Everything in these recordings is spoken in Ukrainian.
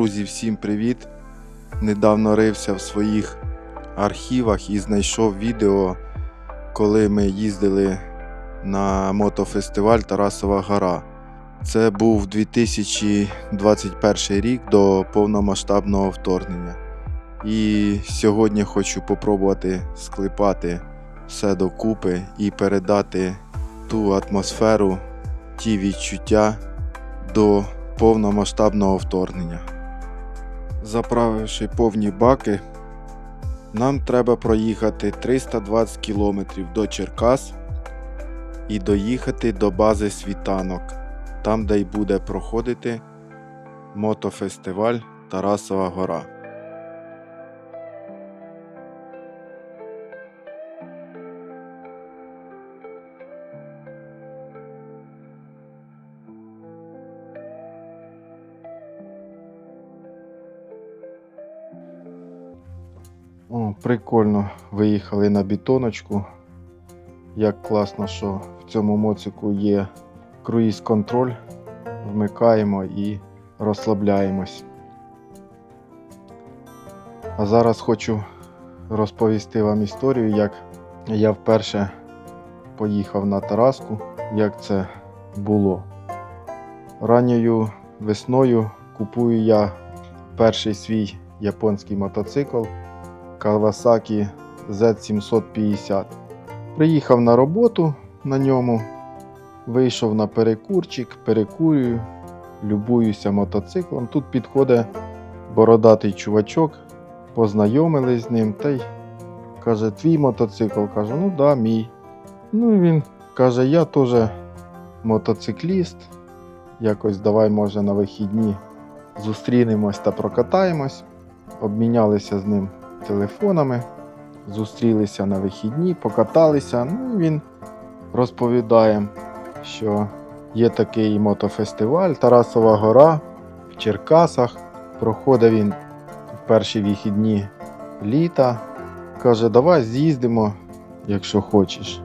Друзі, всім привіт! Недавно рився в своїх архівах і знайшов відео, коли ми їздили на мотофестиваль Тарасова Гора. Це був 2021 рік до повномасштабного вторгнення. І сьогодні хочу попробувати склепати все докупи і передати ту атмосферу, ті відчуття до повномасштабного вторгнення. Заправивши повні баки, нам треба проїхати 320 км до Черкас і доїхати до бази світанок, там, де й буде проходити мотофестиваль Тарасова Гора. Прикольно виїхали на бетоночку. Як класно, що в цьому моцику є круїз-контроль. Вмикаємо і розслабляємось. А зараз хочу розповісти вам історію, як я вперше поїхав на Тараску, як це було. Ранньою весною купую я перший свій японський мотоцикл. Kawasaki Z750. Приїхав на роботу на ньому, вийшов на перекурчик, перекурюю, любуюся мотоциклом. Тут підходить бородатий чувачок, познайомились з ним та й каже, твій мотоцикл. Кажу, ну да, мій. Ну і він каже, я теж мотоцикліст. Якось давай, може, на вихідні зустрінемось та прокатаємось. Обмінялися з ним телефонами, зустрілися на вихідні, покаталися. Ну він розповідає, що є такий мотофестиваль Тарасова Гора в Черкасах. Проходив він в перші вихідні літа. Каже, давай з'їздимо, якщо хочеш.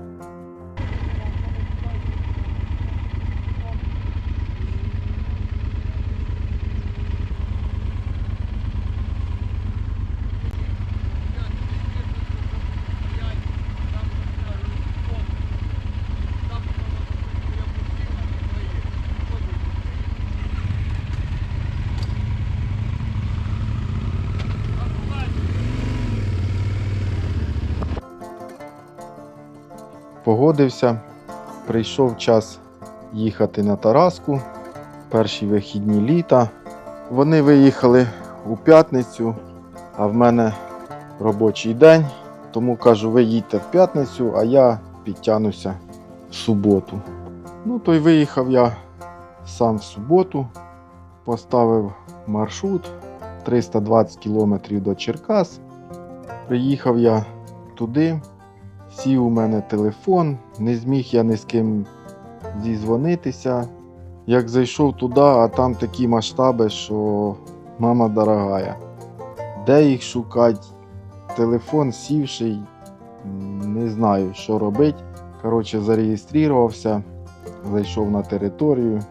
Погодився, прийшов час їхати на Тараску, перші вихідні літа. Вони виїхали у п'ятницю, а в мене робочий день. Тому кажу, ви їдьте в п'ятницю, а я підтягнуся в суботу. Ну, то й виїхав я сам в суботу, поставив маршрут 320 км до Черкас. Приїхав я туди, сів у мене телефон, не зміг я ні з ким зізвонитися. Як зайшов туди, а там такі масштаби, що мама дорогая. Де їх шукати? Телефон сівший, не знаю, що робити. Коротше, зареєструвався, зайшов на територію,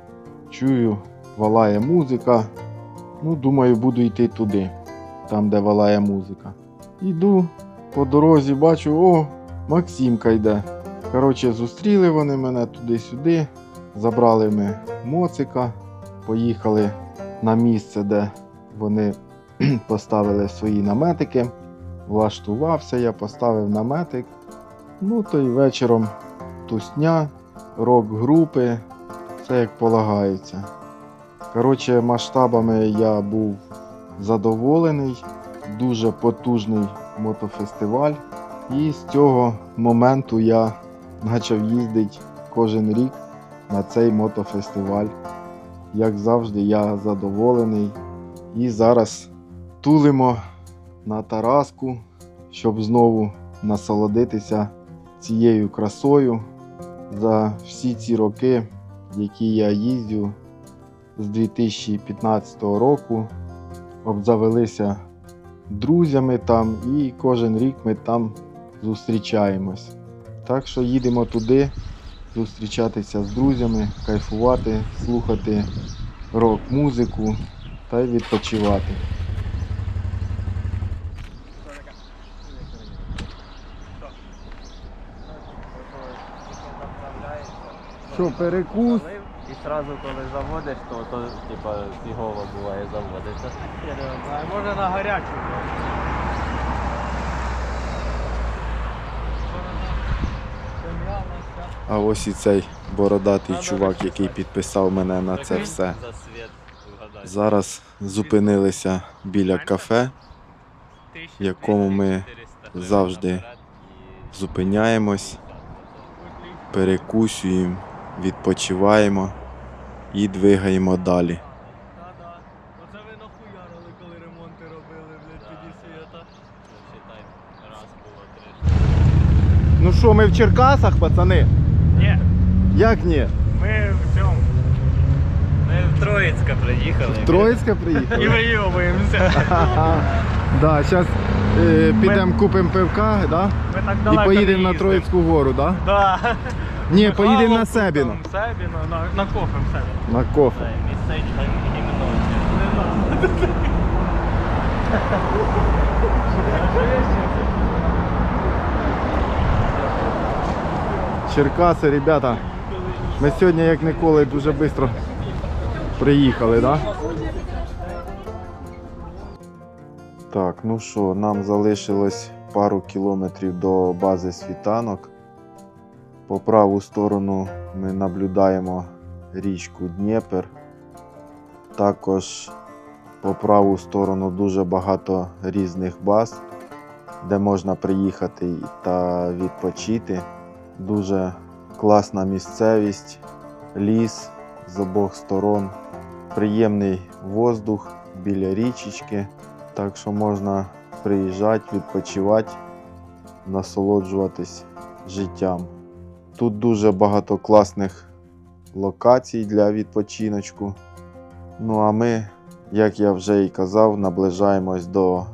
чую, валає музика. Ну, думаю, буду йти туди, там, де валає музика. Іду по дорозі, бачу, о, Максимка йде. Коротше, зустріли вони мене туди-сюди, забрали ми моцика, поїхали на місце, де вони поставили свої наметики. Влаштувався я, поставив наметик. Ну, то й вечором тусня, рок-групи, все як полагається. Коротше, масштабами я був задоволений, дуже потужний мотофестиваль. І з цього моменту я почав їздити кожен рік на цей мотофестиваль. Як завжди, я задоволений. І зараз тулимо на Тараску, щоб знову насолодитися цією красою за всі ці роки, які я їздю з 2015 року. Обзавелися друзями там, і кожен рік ми там зустрічаємось. Так що їдемо туди зустрічатися з друзями, кайфувати, слухати рок-музику та й відпочивати. Що, перекус? І одразу коли заводиш, то, то типа фігово буває заводиться. Я може на гарячу. А ось і цей бородатий чувак, який підписав мене на це все. Зараз зупинилися біля кафе, в якому ми завжди зупиняємось, перекусюємо, відпочиваємо і двигаємо далі. Ну що, ми в Черкасах, пацани? Ні, Як ні? ми в цьому. Ми в Троїцька приїхали. Троїцьке І приїхали? вийобуємося. Да, зараз підемо купимо пивка, да? Ми так І далеко не поїдемо на їздимо. Троїцьку гору, да? Да. Ні, поїдемо на Себіно. Себіно, на, на кофе в Себіно. На кофе. Місцевичка гімночі. Не надо. Черкаси, ребята. Ми сьогодні, як ніколи, дуже швидко приїхали, да? Так, ну що, нам залишилось пару кілометрів до бази світанок. По праву сторону ми наблюдаємо річку Дніпер. Також по праву сторону дуже багато різних баз, де можна приїхати та відпочити. Дуже класна місцевість, ліс з обох сторон, приємний воздух біля річечки, так що можна приїжджати, відпочивати, насолоджуватись життям. Тут дуже багато класних локацій для відпочиночку. Ну а ми, як я вже і казав, наближаємось до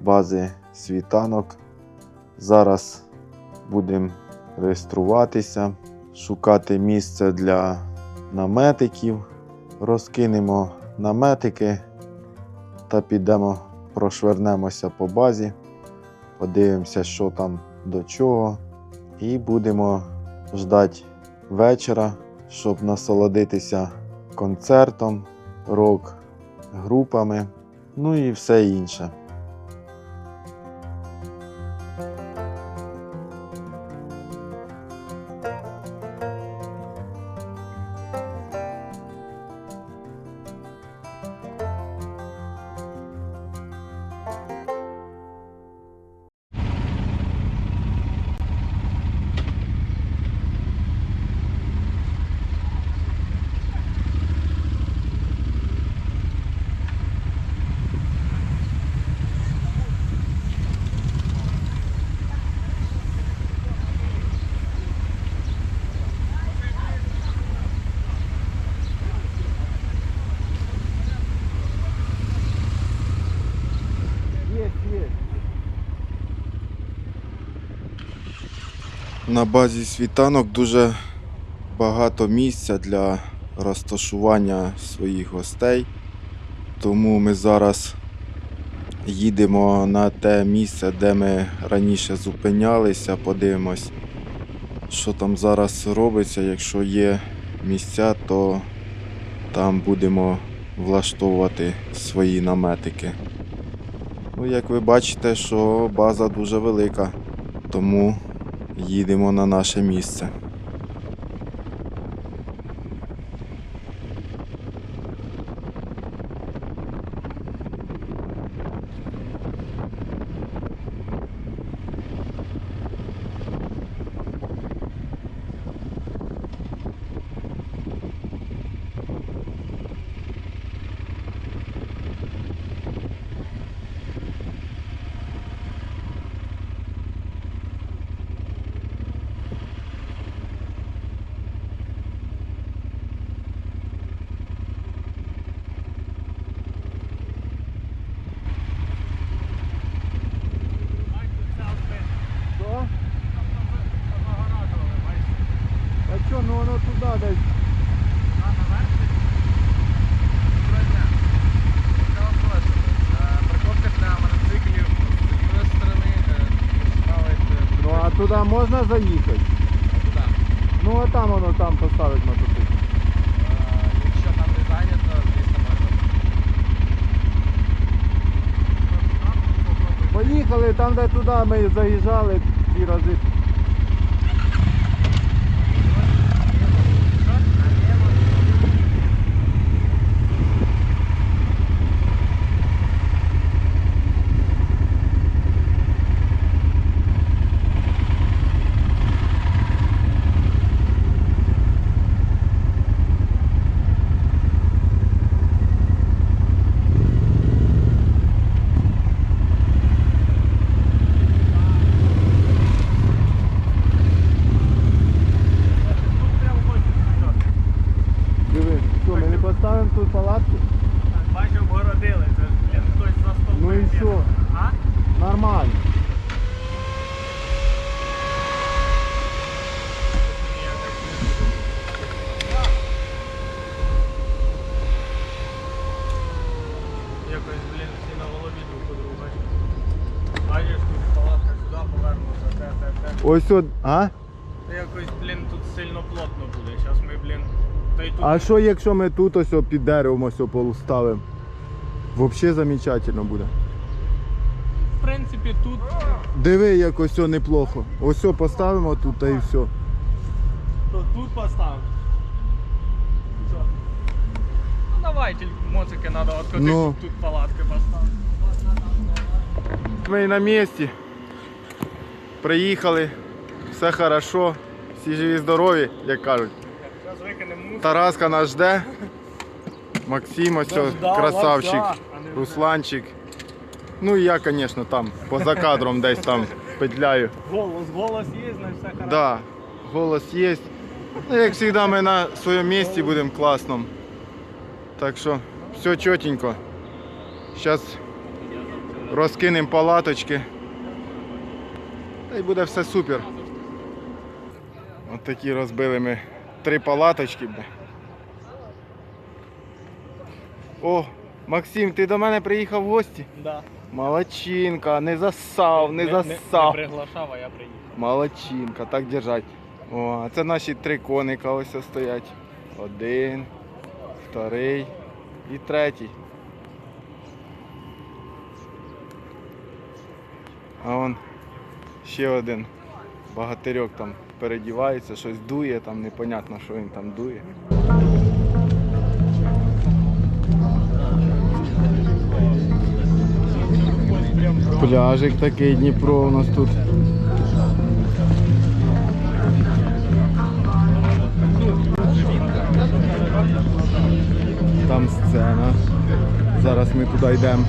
бази світанок. Зараз будемо реєструватися, шукати місце для наметиків, розкинемо наметики та підемо прошвернемося по базі, подивимося, що там до чого, і будемо ждати вечора, щоб насолодитися концертом, рок-групами, ну і все інше. На базі світанок дуже багато місця для розташування своїх гостей. Тому ми зараз їдемо на те місце, де ми раніше зупинялися, подивимось, що там зараз робиться. Якщо є місця, то там будемо влаштовувати свої наметики. Ну, як ви бачите, що база дуже велика, тому їдемо на наше місце. Ну воно туди десь. Ну а туди можна заїхати? А? Ну а там воно там поставить мотоцикл. Якщо там не зайнято, звісно можна. Поїхали, там де туди ми заїжджали ті рази. Ось от, а? Та Якось, блін, тут сильно плотно буде. Зараз ми, блін. Та й тут А що якщо ми тут ось о під деревом ось о поставимо? Взагалі замечательно буде. в принципі тут Диви, як ось о неплохо. Ось о поставимо тут та і все. то тут поставимо. Що? Ну давай, тільки моцики треба откотити, Ну. тут палатки поставити. Ми на місці. Приїхали, все хорошо, всі живі здорові, як кажуть. Тараска нас жде. Максим ось красавчик. Русланчик. Ну і я, звісно, там поза кадром десь там петляю. Голос, голос є, значить все хорошо. Да, голос є. Ну, як завжди, ми на своєму місці будемо класному. Так що все чотенько. Зараз розкинемо палаточки. Та й буде все супер. От такі розбили ми три палаточки. О, Максим, ти до мене приїхав в гості? Да. Молодчинка, не засав, не, Не засав. приглашав, а я приїхав. Молодчинка, так держать. О, а це наші три коника ось ось стоять. Один, вторий і третій. А он ще один багатирьок там передівається, щось дує, там непонятно, що він там дує. Пляжик такий Дніпро у нас тут. Там сцена. Зараз ми туди йдемо.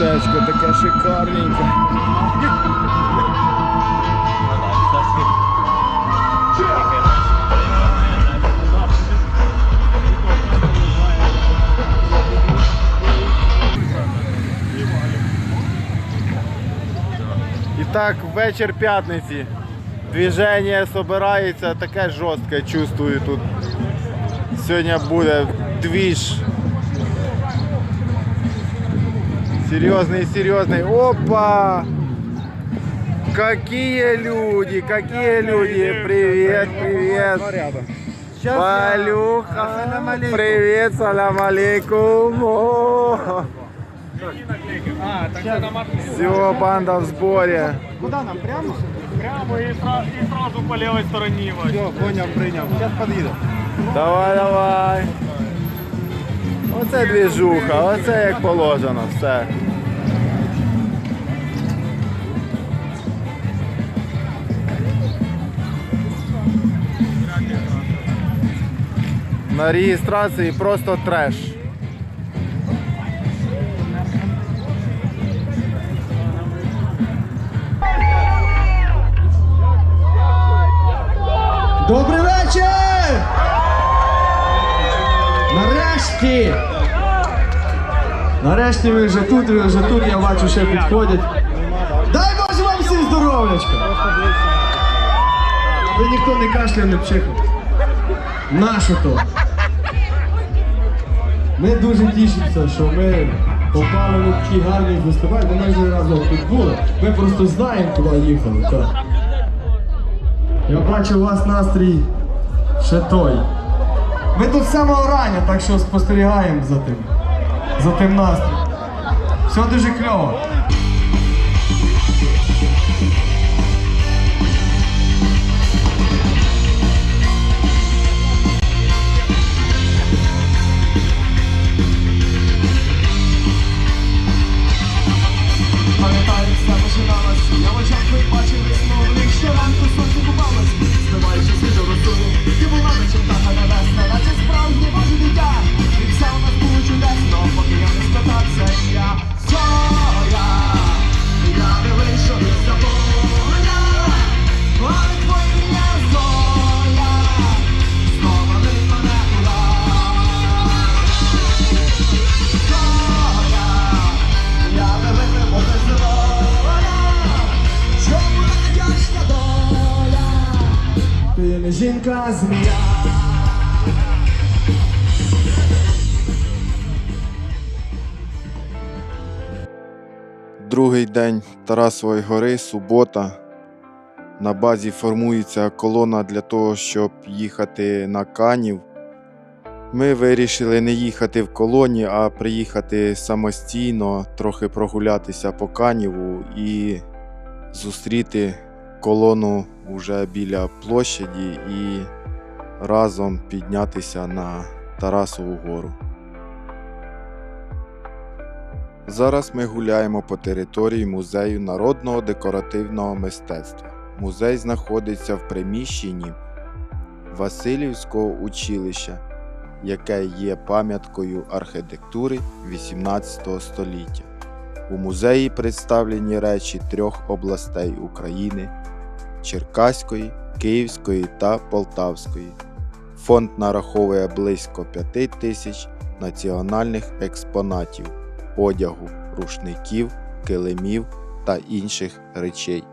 Містечко таке шикарненьке. І так, вечір п'ятниці. Движення збирається таке жорстке, чувствую тут. Сьогодні буде двіж. Серйозний, серйозний. Опа! Какие люди, какие люди. Привет, привет. Валюха, привет, салам алейкум. О, А, так це на маршруті. Все, банда в сборе. Прямо і, сра- і сразу по лівій стороні. Вась. понял, принял. Сейчас подъеду. Давай, давай. Оце двіжуха, оце як положено, все. На реєстрації просто треш. Добрий вечір! Нарешті! Нарешті ви вже тут, ви вже тут, я бачу, ще підходять. Дай Боже вам всім здоров'ячка! Ви ніхто не кашляв, не пчихав. Наше то. Ми дуже тішимося, що ми попали на такий гарний фестиваль. Ми майже разом тут були. Ми просто знаємо, куди їхали. Так. Я бачу, у вас настрій ще той. Ми тут з самого рання, так що спостерігаємо за тим. За тим настроєм. Все дуже кльово. Пам'ятаю, все починалось Я в очах ви бачили сновник Щоранку сонце купалось жінка, змія. Другий день Тарасової гори, субота. На базі формується колона для того, щоб їхати на Канів. Ми вирішили не їхати в колоні, а приїхати самостійно, трохи прогулятися по Каніву і зустріти колону вже біля площаді і разом піднятися на Тарасову гору. Зараз ми гуляємо по території музею народного декоративного мистецтва. Музей знаходиться в приміщенні Васильівського училища, яке є пам'яткою архітектури 18 століття. У музеї представлені речі трьох областей України Черкаської, Київської та Полтавської. Фонд нараховує близько 5 тисяч національних експонатів одягу, рушників, килимів та інших речей.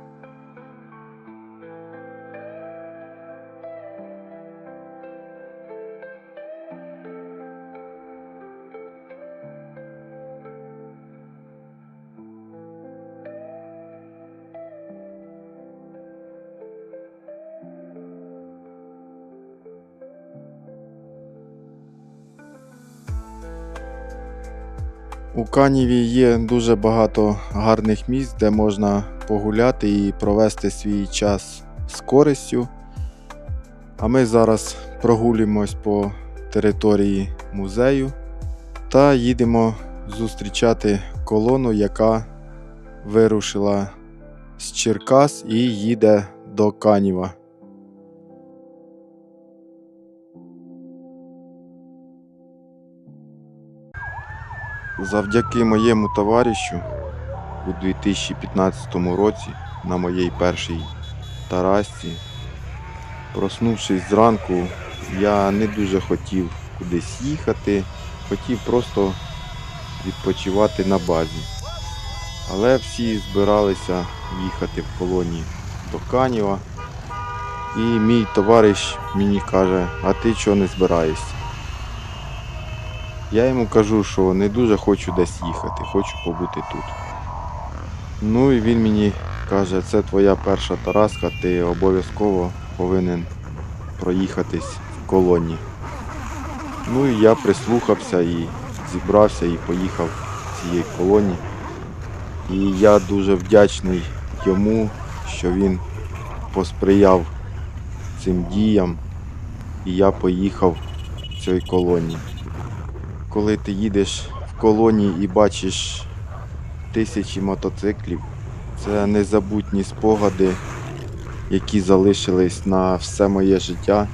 У Каніві є дуже багато гарних місць, де можна погуляти і провести свій час з користю. А ми зараз прогулюємось по території музею та їдемо зустрічати колону, яка вирушила з Черкас і їде до Каніва. Завдяки моєму товаришу у 2015 році на моїй першій Тарасі, проснувшись зранку, я не дуже хотів кудись їхати, хотів просто відпочивати на базі. Але всі збиралися їхати в колонії до Каніва. І мій товариш мені каже, а ти чого не збираєшся? Я йому кажу, що не дуже хочу десь їхати, хочу побути тут. Ну і він мені каже, це твоя перша Тараска, ти обов'язково повинен проїхатись в колоні. Ну і я прислухався і зібрався і поїхав в цієї колоні. І я дуже вдячний йому, що він посприяв цим діям, і я поїхав в цій колонії коли ти їдеш в колонії і бачиш тисячі мотоциклів, це незабутні спогади, які залишились на все моє життя.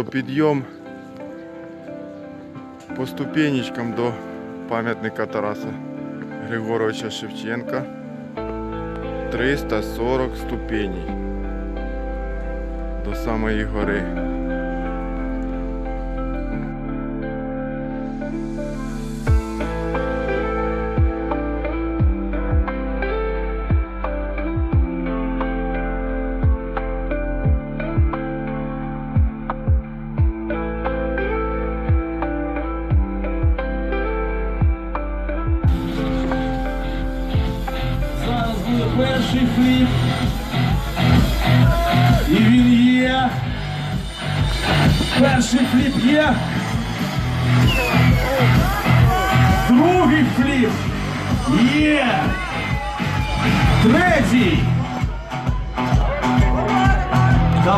Що, підйом по ступенечкам до пам'ятника Тараса Григоровича Шевченка. 340 ступеней до самої гори.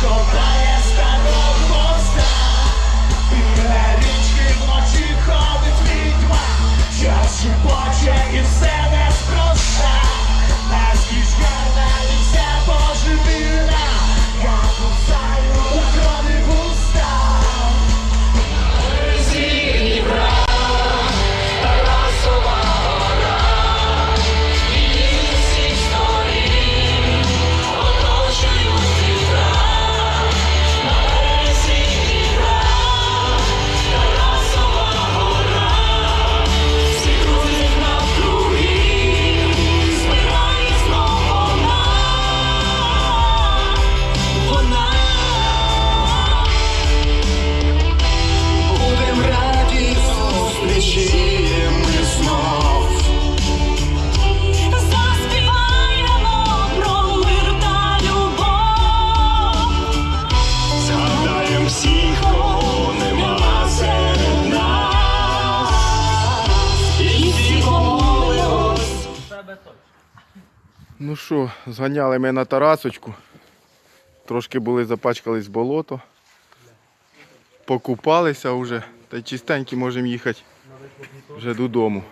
ховає старого хвоста. Біля ходить відьма, щось поче і все зганяли ми на Тарасочку. Трошки були запачкались болото. Покупалися вже. Та й чистенькі можемо їхати вже додому.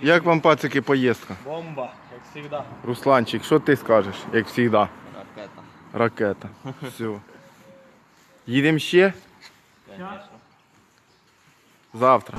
Як вам пацики поїздка? Бомба, як завжди. Русланчик, що ти скажеш, як завжди? Ракета. Ракета. Все. Їдемо ще Звісно. завтра.